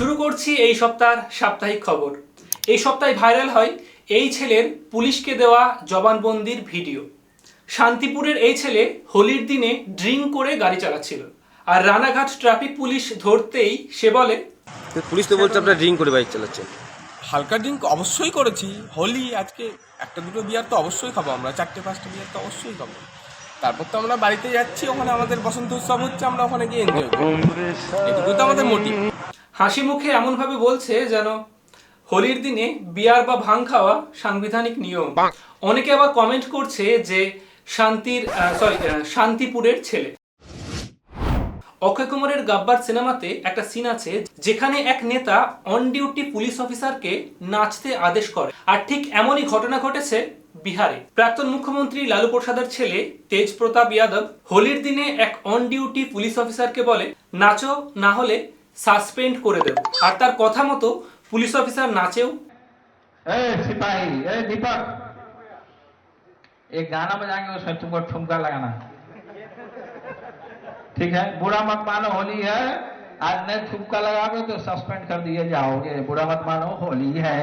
শুরু করছি এই সপ্তাহের সাপ্তাহিক খবর। এই সপ্তাহে ভাইরাল হয় এই ছেলের পুলিশকে দেওয়া জবানবন্দির ভিডিও। শান্তিপুরের এই ছেলে হোলির দিনে ড্রিঙ্ক করে গাড়ি চালাচ্ছিল। আর রানাঘাট ট্রাফিক পুলিশ ধরতেই সে বলে পুলিশ তো বলছে আপনার ড্রিঙ্ক করে বাইক চালাচ্ছেন। হালকা ড্রিঙ্ক অবশ্যই করেছি। হোলি আজকে একটা দুটো বিয়ার তো অবশ্যই খাব আমরা। চারটে পাঁচটা বিয়ার তো অবশ্যই খাব। তারপর তো আমরা বাড়িতে যাচ্ছি ওখানে আমাদের বসন্ত উৎসব হচ্ছে আমরা ওখানে গিয়ে এনজয় করব এটুকুই তো আমাদের মোটিভ হাসি মুখে এমনভাবে বলছে যেন হোলির দিনে বিয়ার বা ভাং খাওয়া সাংবিধানিক নিয়ম। অনেকে আবার কমেন্ট করছে যে শান্তির সরি শান্তিপুরের ছেলে। অক্ষয় কুমারের গাব্বার সিনেমাতে একটা সিন আছে যেখানে এক নেতা অন ডিউটি পুলিশ অফিসারকে নাচতে আদেশ করে। আর ঠিক এমনই ঘটনা ঘটেছে বিহারে। প্রাক্তন মুখ্যমন্ত্রী লালু প্রসাদের ছেলে তেজ প্রতাপ যাদব হোলির দিনে এক অন ডিউটি পুলিশ অফিসারকে বলে নাচো না হলে সাসপেন্ড করে দেব আর তার কথা মতো পুলিশ অফিসার নাচেও ए सिपाही ए दीपक एक गाना बजाएंगे उसमें तुमको ठुमका लगाना ठीक है बुरा मत मानो होली है आज नहीं ठुमका लगाओगे तो सस्पेंड कर दिए जाओगे बुरा मत मानो होली है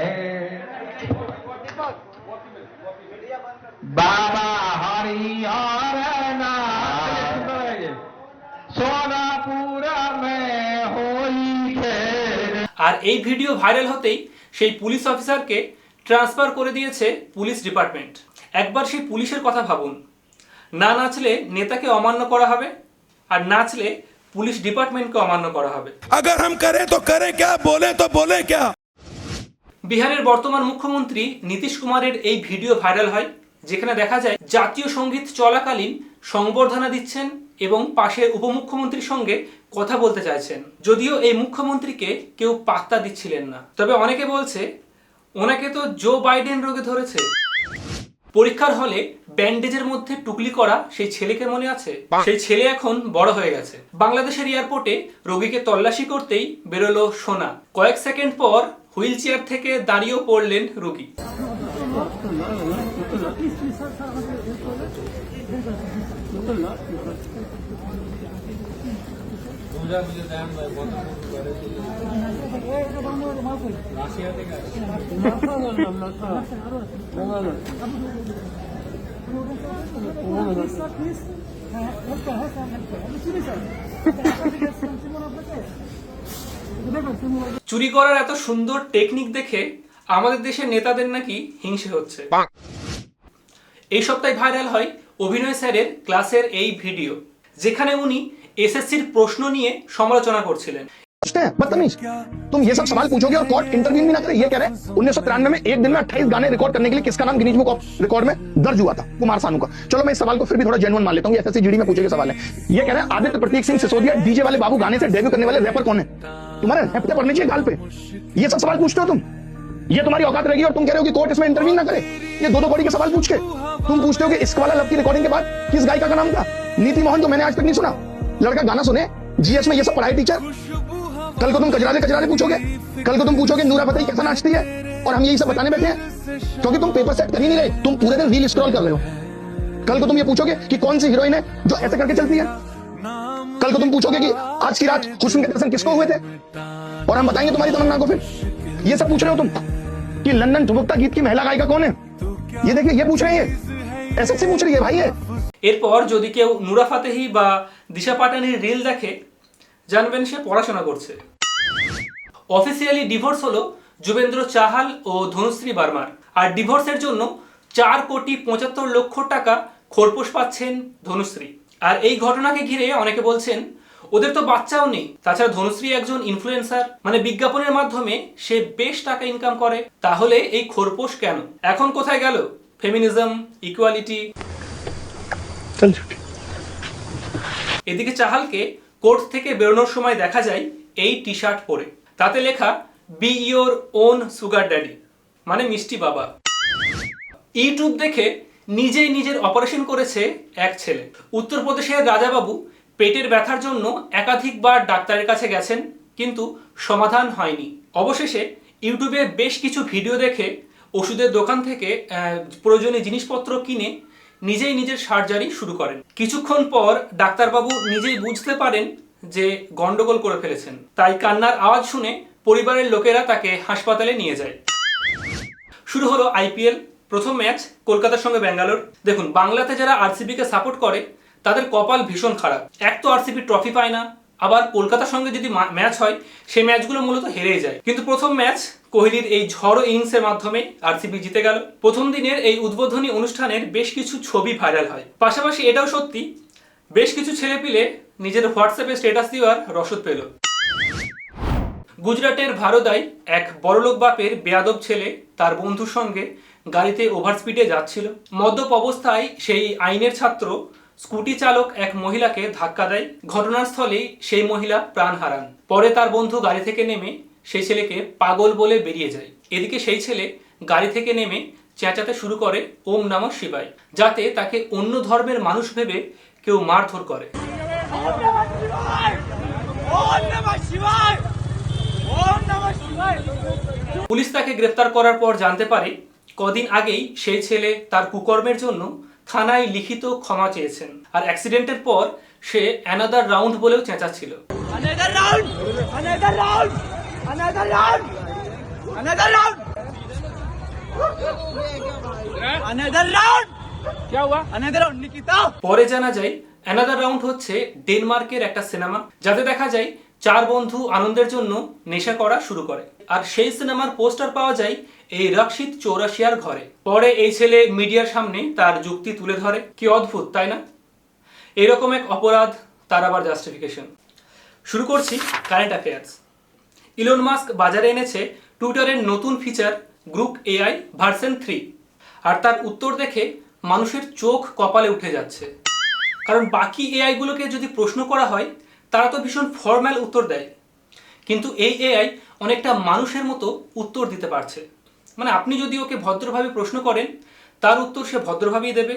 बाबा हरिहर नाथ सोनापुरा আর এই ভিডিও ভাইরাল হতেই সেই পুলিশ অফিসারকে ট্রান্সফার করে দিয়েছে পুলিশ ডিপার্টমেন্ট একবার সেই পুলিশের কথা ভাবুন না নাচলে নেতাকে অমান্য করা হবে আর নাচলে পুলিশ ডিপার্টমেন্টকে অমান্য করা হবে अगर हम करें तो करें क्या बोले तो बोले क्या বিহারের বর্তমান মুখ্যমন্ত্রী নীতিশ কুমারের এই ভিডিও ভাইরাল হয় যেখানে দেখা যায় জাতীয় সঙ্গীত চলাকালীন সংবর্ধনা দিচ্ছেন এবং পাশে উপমুখ্যমন্ত্রীর সঙ্গে কথা বলতে চাইছেন। যদিও এই মুখ্যমন্ত্রীকে কেউ পাত্তা দিচ্ছিলেন না। তবে অনেকে বলছে, ওনাকে তো জো বাইডেন রোগে ধরেছে। পরীক্ষার হলে ব্যান্ডেজের মধ্যে টুকলি করা সেই ছেলেকে মনে আছে? সেই ছেলে এখন বড় হয়ে গেছে। বাংলাদেশের এয়ারপোর্টে রোগীকে তল্লাশি করতেই বেরোলো সোনা। কয়েক সেকেন্ড পর হুইল চেয়ার থেকে দাঁড়িয়েও পড়লেন রোগী। চুরি করার এত সুন্দর টেকনিক দেখে আমাদের দেশের নেতাদের নাকি হিংসে হচ্ছে। এই সপ্তাহে ভাইরাল হয় অভিনয় স্যারের ক্লাসের এই ভিডিও যেখানে উনি এসএসসির প্রশ্ন নিয়ে সমালোচনা করছিলেন पूछते हैं बदतमीज तुम ये सब सवाल पूछोगे और कोर्ट इंटरव्यू भी ना करे ये कह रहे उन्नीस सौ तिरानवे में एक दिन में अट्ठाईस गाने रिकॉर्ड करने के लिए किसका नाम गिनीज बुक ऑफ रिकॉर्ड में दर्ज हुआ था कुमार सानू का चलो मैं इस सवाल को फिर भी थोड़ा जेनुअन मान लेता हूँ एसएससी जीडी में पूछे गए सवाल है ये कह रहे हैं आदित्य प्रतीक सिंह सिसोदिया डीजे वाले बाबू गाने से डेब्यू करने वाले रैपर कौन है तुम्हारे हफ्ते पढ़ने चाहिए गाल पे ये सब सवाल पूछते हो तुम ये तुम्हारी औकात रहेगी और तुम कह रहे हो कि कोर्ट इसमें इंटरव्यू ना करे ये दो दो कौड़ी के सवाल पूछ के तुम पूछते हो कि इश्क वाला लव की रिकॉर्डिंग के बाद किस गायिका का नाम था? नीति मोहन तो मैंने आज तक नहीं सुना। लड़का गाना सुने जीएस में ये सब पढ़ाई टीचर कल को तुम कजराले कजराले पूछोगे। कल को तुम पूछोगे, नूरा फतेही कैसा नाचती है? और हम यही सब बताने बैठे हैं। क्योंकि तुम पेपर सेट कर ही नहीं रहे, तुम पूरे दिन रील स्क्रॉल कर रहे हो। कल को तुम ये पूछोगे कि कौन सी हीरोइन है जो ऐसे करके चलती है? कल को तुम पूछोगे कि आज की रात हुस्न के दर्शन किसको हुए थे? और हम बताएँगे तुम्हारी तमन्ना को फिर। ये सब पूछ रहे हो तुम कि लंदन ठुमकता गीत की महिला गायिका कौन है? ये देखिए, ये पूछ रहे हैं। ये एसएससी पूछ रही है भाई ये এরপর যদি কেউ নুরা ফাতেহি বা দিশা পাটানির রিল দেখে জানবেন সে পড়াশোনা করছে অফিসিয়ালি ডিভোর্স হলো যুবেন্দ্র চাহাল ও ধনুশ্রী বার্মার আর ডিভোর্সের জন্য চার কোটি পঁচাত্তর লক্ষ টাকা খোরপোশ পাচ্ছেন ধনুশ্রী আর এই ঘটনাকে ঘিরে অনেকে বলছেন ওদের তো বাচ্চাও নেই তাছাড়া ধনুশ্রী একজন ইনফ্লুয়েন্সার মানে বিজ্ঞাপনের মাধ্যমে সে বেশ টাকা ইনকাম করে তাহলে এই খোরপোশ কেন এখন কোথায় গেল ফেমিনিজম ইকুয়ালিটি এদিকে চাহালকে কোর্ট থেকে বেরোনোর সময় দেখা যায় এই টি শার্ট পরে। তাতে লেখা be your own sugar daddy মানে মিষ্টি বাবা। ইউটিউব দেখে নিজেই নিজের অপারেশন করেছে এক ছেলে। উত্তরপ্রদেশের রাজাবাবু পেটের ব্যথার জন্য একাধিকবার ডাক্তারের কাছে গেছেন কিন্তু সমাধান হয়নি। অবশেষে ইউটিউবে বেশ কিছু ভিডিও দেখে ওষুধের দোকান থেকে প্রয়োজনীয় জিনিসপত্র কিনে নিজেই নিজের সার্জারি শুরু করেন। কিছুক্ষণ পর ডাক্তারবাবু নিজেই বুঝতে পারেন যে গন্ডগোল করে ফেলেছেন। তাই কান্নার আওয়াজ শুনে পরিবারের লোকেরা তাকে হাসপাতালে নিয়ে যায়। শুরু হলো আইপিএল, প্রথম ম্যাচ কলকাতার সঙ্গে ব্যাঙ্গালোর। দেখুন, বাংলাতে যারা আরসিবিকে সাপোর্ট করে, তাদের কপাল ভীষণ খারাপ। এক তো আরসিবি ট্রফি পায় না আবার কলকাতার সঙ্গে যদি ম্যাচ হয়, সেই ম্যাচগুলো মূলত হেরেই যায়। কিন্তু প্রথম ম্যাচ কোহলির এই ঝড়ো ইনিংসের মাধ্যমে আরসিবি জিতে গেল। প্রথম দিনের এই উদ্বোধনী অনুষ্ঠানের বেশ কিছু ছবি ভাইরাল হয়। পাশাপাশি এটাও সত্যি, বেশ কিছু ছেলেপিলে নিজের হোয়াটসঅ্যাপে স্ট্যাটাস দেওয়ার রসদ পেল। গুজরাটের ভারদাই এক বড়লোক বাপের বেয়াদব ছেলে তার বন্ধুর সঙ্গে গাড়িতে ওভার স্পিডে যাচ্ছিল। মদ্যপ অবস্থায় সেই আইনের ছাত্র স্কুটি চালক এক মহিলাকে ধাক্কা দেয়। ঘটনাস্থলেই সেই মহিলা প্রাণ হারান। পরে তার বন্ধু গাড়ি থেকে নেমে সেই ছেলেকে পাগল বলে বেরিয়ে যায়। এদিকে সেই ছেলে গাড়ি থেকে নেমে চেঁচাতে শুরু করে ওম নমঃ শিবায় যাতে তাকে অন্য ধর্মের মানুষ ভেবে কেউ মারধর করে। পুলিশ তাকে গ্রেপ্তার করার পর জানতে পারে কদিন আগেই সেই ছেলে তার কুকর্মের জন্য থানায় লিখিত ক্ষমা চেয়েছেন। আর অ্যাক্সিডেন্টের পর সে অ্যানাদার রাউন্ড বলেও চেঁচাচ্ছিল। পরে জানা যায় অ্যানাদার রাউন্ড হচ্ছে ডেনমার্কের একটা সিনেমা যাতে দেখা যায় চার বন্ধু আনন্দের জন্য নেশা করা শুরু করে। আর সেই সিনেমার পোস্টার পাওয়া যায় এই রক্ষিত চৌরাশিয়ার ঘরে। পরে এই ছেলে মিডিয়ার সামনে তার যুক্তি তুলে ধরে। কি অদ্ভুত, তাই না? এরকম এক অপরাধ, তার আবার জাস্টিফিকেশন শুরু করছি কারেন্ট অ্যাফেয়ার্স ইলন মাস্ক বাজারে এনেছে টুইটারের নতুন feature Grok AI version three আর তার উত্তর দেখে মানুষের চোখ কপালে উঠে যাচ্ছে। কারণ বাকি এআইগুলোকে যদি প্রশ্ন করা হয়, তারা তো ভীষণ ফর্ম্যাল উত্তর দেয়। কিন্তু এই এআই অনেকটা মানুষের মতো উত্তর দিতে পারছে। মানে আপনি যদি ওকে ভদ্রভাবে প্রশ্ন করেন তার উত্তর সে ভদ্রভাবেই দেবে।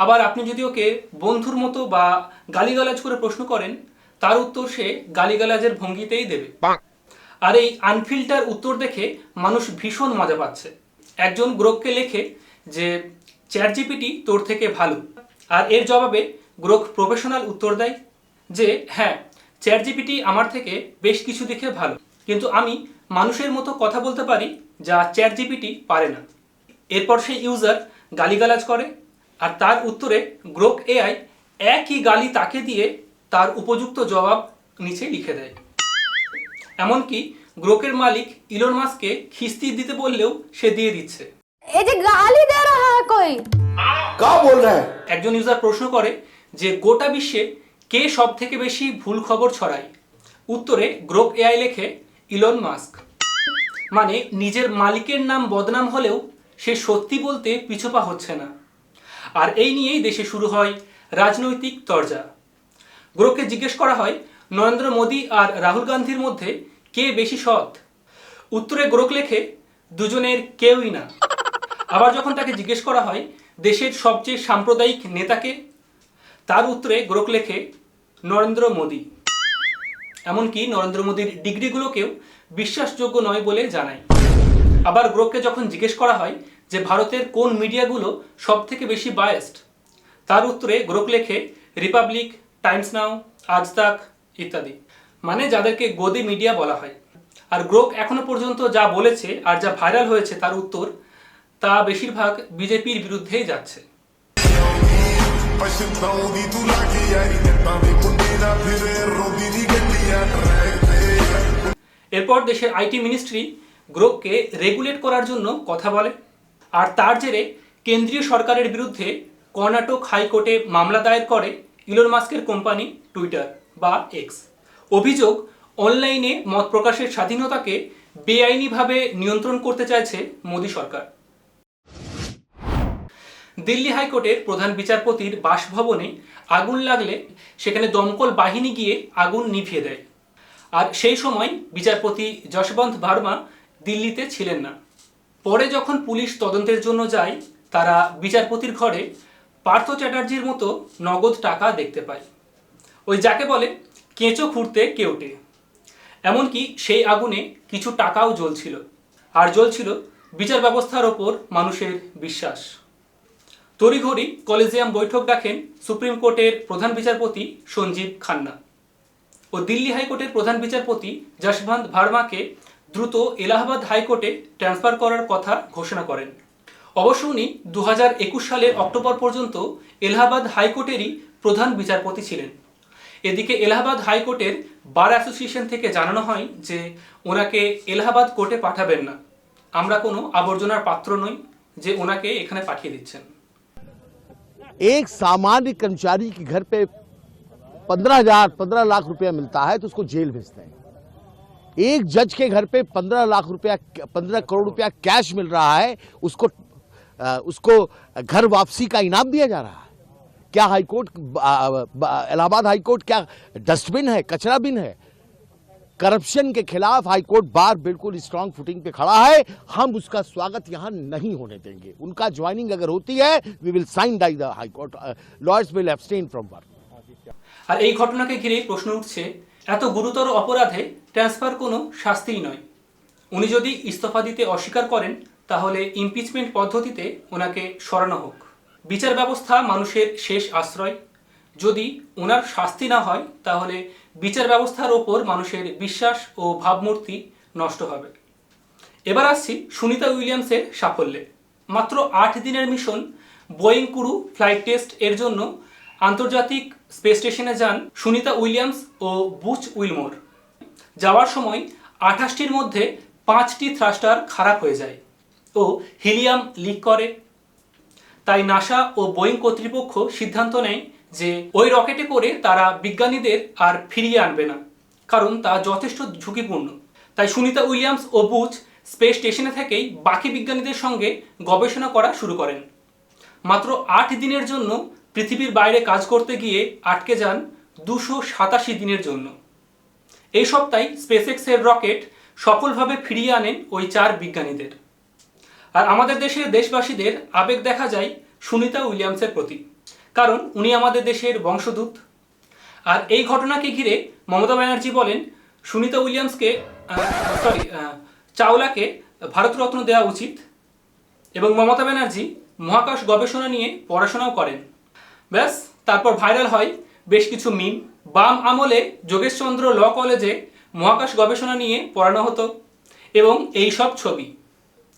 আবার আপনি যদি ওকে বন্ধুর মতো বা গালিগালাজ করে প্রশ্ন করেন তার উত্তর সে গালিগালাজের ভঙ্গিতেই দেবে। আর এই আনফিল্টার উত্তর দেখে মানুষ ভীষণ মজা পাচ্ছে। একজন গ্রোককে লেখে যে চ্যাট জিপিটি তোর থেকে ভালো। আর এর জবাবে গ্রোক প্রফেশনাল উত্তর দেয় যে হ্যাঁ চ্যাট জিপিটি আমার থেকে বেশ কিছু দেখে ভালো। কিন্তু আমি মানুষের মতো কথা বলতে পারি যা চ্যাট জিপিটি পারে না। এরপর সেই ইউজার গালিগালাজ করে আর তার উত্তরে গ্রোক এআই একই গালি তাকে দিয়ে তার উপযুক্ত জবাব নিচে লিখে দেয়। এমনকি গ্রোকের মালিক ইলন মাস্ককে খিস্তি দিতে বললেও সে দিয়ে দিচ্ছে। এই যে গালি দে রাহা হ্যাঁ কই? কা বল রহা একজন ইউজার প্রশ্ন করে যে গোটা বিশ্বে কে সব থেকে বেশি ভুল খবর ছড়ায়? উত্তরে গ্রোক এআই লেখে ইলন মাস্ক মানে নিজের মালিকের নাম বদনাম হলেও সে সত্যি বলতে পিছপা হচ্ছে না। আর এই নিয়েই দেশে শুরু হয় রাজনৈতিক তরজা। গ্রোককে জিজ্ঞেস করা হয়, নরেন্দ্র মোদী আর রাহুল গান্ধীর মধ্যে কে বেশি সৎ? উত্তরে গ্রোক লেখে, দুজনের কেউই না। আবার যখন তাকে জিজ্ঞেস করা হয়, দেশের সবচেয়ে সাম্প্রদায়িক নেতাকে, তার উত্তরে গ্রোক লেখে, নরেন্দ্র মোদী। এমনকি নরেন্দ্র মোদীর ডিগ্রিগুলোকেও বিশ্বাসযোগ্য নয় বলে জানায়। আবার গ্রোককে যখন জিজ্ঞেস করা হয় যে ভারতের কোন মিডিয়াগুলো সব থেকে বেশি বায়াসড তার উত্তরে গ্রোক লেখে রিপাবলিক, টাইমস নাও, আজ তাক ইত্যাদি মানে যাদেরকে গদি মিডিয়া বলা হয়। আর গ্রোক এখনও পর্যন্ত যা বলেছে আর যা ভাইরাল হয়েছে তার উত্তর, তা বেশিরভাগ বিজেপির বিরুদ্ধেই যাচ্ছে। পছন্দ এরপর দেশের আইটি মিনিস্ট্রি গ্রোককে রেগুলেট করার জন্য কথা বলে, আর তার জেরে কেন্দ্রীয় সরকারের বিরুদ্ধে কর্ণাটক হাইকোর্টে মামলা দায়ের করে ইলন মাস্কের কোম্পানি টুইটার বা এক্স। অভিযোগ, অনলাইনে মত প্রকাশের স্বাধীনতাকে বেআইনিভাবে নিয়ন্ত্রণ করতে চাইছে মোদী সরকার। দিল্লি হাইকোর্টের প্রধান বিচারপতির বাসভবনে আগুন লাগলে সেখানে দমকল বাহিনী গিয়ে আগুন নিভিয়ে দেয়। আর সেই সময় বিচারপতি যশবন্ত ভার্মা দিল্লিতে ছিলেন না। পরে যখন পুলিশ তদন্তের জন্য যায়, তারা বিচারপতির ঘরে পার্থ চ্যাটার্জির মতো নগদ টাকা দেখতে পায়। ওই যাকে বলে, কেঁচো খুঁড়তে কেউটে এমনকি সেই আগুনে কিছু টাকাও জ্বলছিল। আর জ্বলছিল বিচার ব্যবস্থার ওপর মানুষের বিশ্বাস। তড়িঘড়ি কলেজিয়াম বৈঠক ডাকেন সুপ্রিম কোর্টের প্রধান বিচারপতি সঞ্জীব খান্না। ও দিল্লি হাইকোর্টের প্রধান বিচারপতি যশবন্ত ভার্মাকে দ্রুত এলাহাবাদ হাইকোর্টে ট্রান্সফার করার কথা ঘোষণা করেন। অবশ্য উনি দু সালের অক্টোবর পর্যন্ত এলাহাবাদ হাইকোর্টেরই প্রধান বিচারপতি ছিলেন। এদিকে এলাহাবাদ হাইকোর্টের বার অ্যাসোসিয়েশন থেকে জানানো হয় যে, ওনাকে এলাহাবাদ কোর্টে পাঠাবেন না। আমরা কোনো আবর্জনার পাত্র নই যে ওনাকে এখানে পাঠিয়ে দিচ্ছেন। এক সামান্য কর্মচারী কি ঘর পে पंद्रह हज़ार, पंद्रह लाख रुपया मिलता है तो उसको जेल भेजते हैं। एक जज के घर पे पंद्रह लाख रुपया, पंद्रह करोड़ रुपया कैश मिल रहा है, उसको उसको घर वापसी का इनाम दिया जा रहा है। क्या high court Allahabad high court क्या डस्टबिन है, कचरा बिन है? करप्शन के खिलाफ हाईकोर्ट बार बिल्कुल स्ट्रांग फुटिंग पे खड़ा है। हम उसका स्वागत यहाँ नहीं होने देंगे। उनका ज्वाइनिंग अगर होती है we will sine die the high court lawyers will abstain from work আর এই ঘটনাকে ঘিরে প্রশ্ন উঠছে, এত গুরুতর অপরাধে ট্রান্সফার কোনো শাস্তিই নয়। উনি যদি ইস্তফা দিতে অস্বীকার করেন, তাহলে ইমপিচমেন্ট পদ্ধতিতে ওনাকে সরানো হোক। বিচার ব্যবস্থা মানুষের শেষ আশ্রয়। যদি ওনার শাস্তি না হয়, তাহলে বিচার ব্যবস্থার ওপর মানুষের বিশ্বাস ও ভাবমূর্তি নষ্ট হবে। এবার আসছি সুনিতা উইলিয়ামসের সাফল্যে। মাত্র আট দিনের mission, Boeing crew flight test এর জন্য আন্তর্জাতিক স্পেস স্টেশনে যান সুনিতা উইলিয়ামস ও বুচ উইলমোর। যাওয়ার সময় আঠাশটির মধ্যে পাঁচটি থ্রাস্টার খারাপ হয়ে যায় ও হিলিয়াম লিক করে। তাই নাসা ও বোয়িং কর্তৃপক্ষ সিদ্ধান্ত নেয় যে ওই রকেটে করে তারা বিজ্ঞানীদের আর ফিরিয়ে আনবে না, কারণ তা যথেষ্ট ঝুঁকিপূর্ণ। তাই সুনিতা উইলিয়ামস ও বুচ স্পেস স্টেশনে থেকেই বাকি বিজ্ঞানীদের সঙ্গে গবেষণা করা শুরু করেন। মাত্র আট দিনের জন্য পৃথিবীর বাইরে কাজ করতে গিয়ে আটকে যান দুশো সাতাশি দিনের জন্য। এই সপ্তাহে স্পেসএক্সের রকেট সফলভাবে ফিরিয়ে আনেন ওই চার বিজ্ঞানীদের। আর আমাদের দেশের দেশবাসীদের আবেগ দেখা যায় সুনিতা উইলিয়ামসের প্রতি, কারণ উনি আমাদের দেশের বংশদূত। আর এই ঘটনাকে ঘিরে মমতা ব্যানার্জি বলেন, সুনিতা উইলিয়ামসকে সরি চাওলাকে ভারতরত্ন দেওয়া উচিত এবং মমতা ব্যানার্জি মহাকাশ গবেষণা নিয়ে পড়াশোনাও করেন। ব্যাস তারপর ভাইরাল হয় বেশ কিছু মিম বাম আমলে যোগেশচন্দ্র ল কলেজে মহাকাশ গবেষণা নিয়ে পড়ানো হতো এবং এই সব ছবি।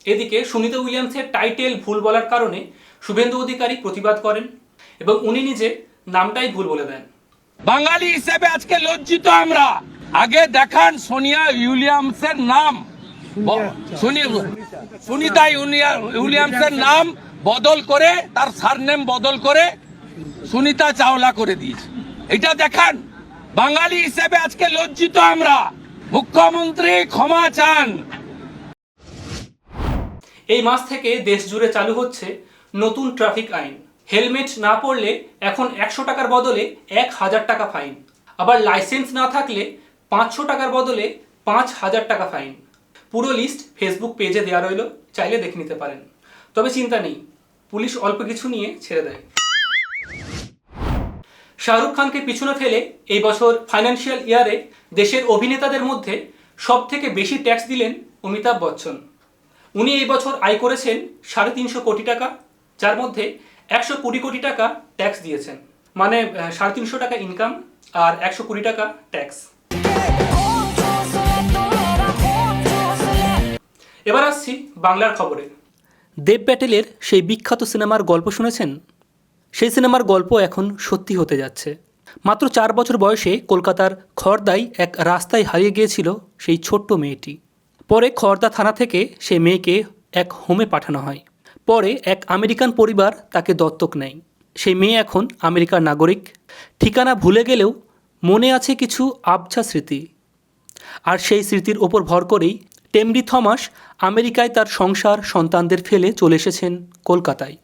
এদিকে সুনিতা উইলিয়ামসের টাইটেল ভুল বলার কারণে শুভেন্দু অধিকারী প্রতিবাদ করেন এবং উনি নিজে নামটাই ভুল বলে দেন। বাঙালি হিসেবে আজকে লজ্জিত আমরা। আগে দেখান সোনিয়া উইলিয়ামসের নাম। সুনিতা। ইউনিয়া- উইলিয়ামসের নাম বদল করে তার সারনেম বদল করে সুনিতা চাওলা করে দিয়েছে। এটা দেখান, বাঙালি হিসেবে আজকে লজ্জিত আমরা। মুখ্যমন্ত্রী ক্ষমা চান। এই মাস থেকে দেশ জুড়ে চালু হচ্ছে নতুন ট্রাফিক আইন। হেলমেট না পরলে এখন একশো টাকার বদলে এক হাজার টাকা ফাইন। আবার লাইসেন্স না থাকলে পাঁচশো টাকার বদলে পাঁচ হাজার টাকা ফাইন। পুরো লিস্ট ফেসবুক পেজে দেওয়া রইল, চাইলে দেখে নিতে পারেন। তবে চিন্তা নেই, পুলিশ অল্প কিছু নিয়ে ছেড়ে দেয়। শাহরুখ খানকে পিছনে ফেলে এই বছর ফাইন্যান্সিয়াল ইয়ারে দেশের অভিনেতাদের মধ্যে সব থেকে বেশি ট্যাক্স দিলেন অমিতাভ বচ্চন। উনি এই বছর আয় করেছেন সাড়ে তিনশো কোটি টাকা, যার মধ্যে একশো কুড়ি কোটি টাকা ট্যাক্স দিয়েছেন। মানে সাড়ে তিনশো টাকা ইনকাম আর একশো কুড়ি টাকা ট্যাক্স এবার আসছি বাংলার খবরে। দেব প্যাটেলের সেই বিখ্যাত সিনেমার গল্প শুনেছেন? সেই সিনেমার গল্প এখন সত্যি হতে যাচ্ছে। মাত্র চার বছর বয়সে কলকাতার খড়দায় এক রাস্তায় হারিয়ে গিয়েছিল সেই ছোট্ট মেয়েটি। পরে খর্দা থানা থেকে সেই মেয়েকে এক হোমে পাঠানো হয়। পরে এক আমেরিকান পরিবার তাকে দত্তক নেয়। সেই মেয়ে এখন আমেরিকার নাগরিক। ঠিকানা ভুলে গেলেও মনে আছে কিছু আবছা স্মৃতি। আর সেই স্মৃতির ওপর ভর করেই টেমরি থমাস আমেরিকায় তার সংসার সন্তানদের ফেলে চলে এসেছেন কলকাতায়।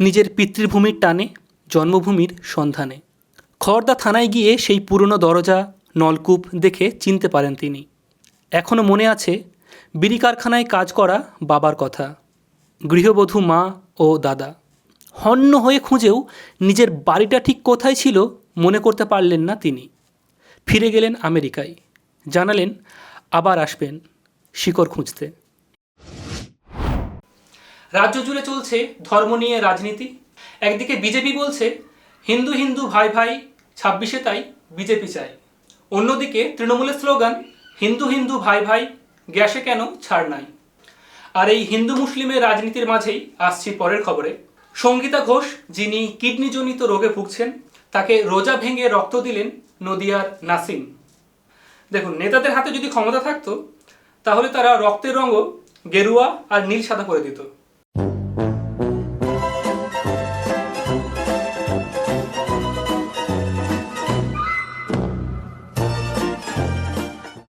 নিজের পিতৃভূমির টানে, জন্মভূমির সন্ধানে। খড়দা থানায় গিয়ে সেই পুরনো দরজা, নলকূপ দেখে চিনতে পারেন তিনি। এখনও মনে আছে, বিড়ি কারখানায় কাজ করা বাবার কথা। গৃহবধূ মা ও দাদা। হন্য হয়ে খুঁজেও নিজের বাড়িটা ঠিক কোথায় ছিল মনে করতে পারলেন না তিনি। ফিরে গেলেন আমেরিকায়। জানালেন, আবার আসবেন, শিকড় খুঁজতে। রাজ্য জুড়ে চলছে ধর্ম নিয়ে রাজনীতি। একদিকে বিজেপি বলছে, হিন্দু হিন্দু ভাই ভাই, ছাব্বিশে তাই বিজেপি চাই অন্যদিকে তৃণমূলের স্লোগান, হিন্দু হিন্দু ভাই ভাই, গ্যাসে কেন ছাড় নাই? আর এই হিন্দু মুসলিমের রাজনীতির মাঝেই আসছি পরের খবরে। সঙ্গীতা ঘোষ, যিনি কিডনিজনিত রোগে ভুগছেন, তাকে রোজা ভেঙে রক্ত দিলেন নদিয়ার নাসিম। দেখুন, নেতাদের হাতে যদি ক্ষমতা থাকতো, তাহলে তারা রক্তের রঙও গেরুয়া আর নীল সাদা করে দিত।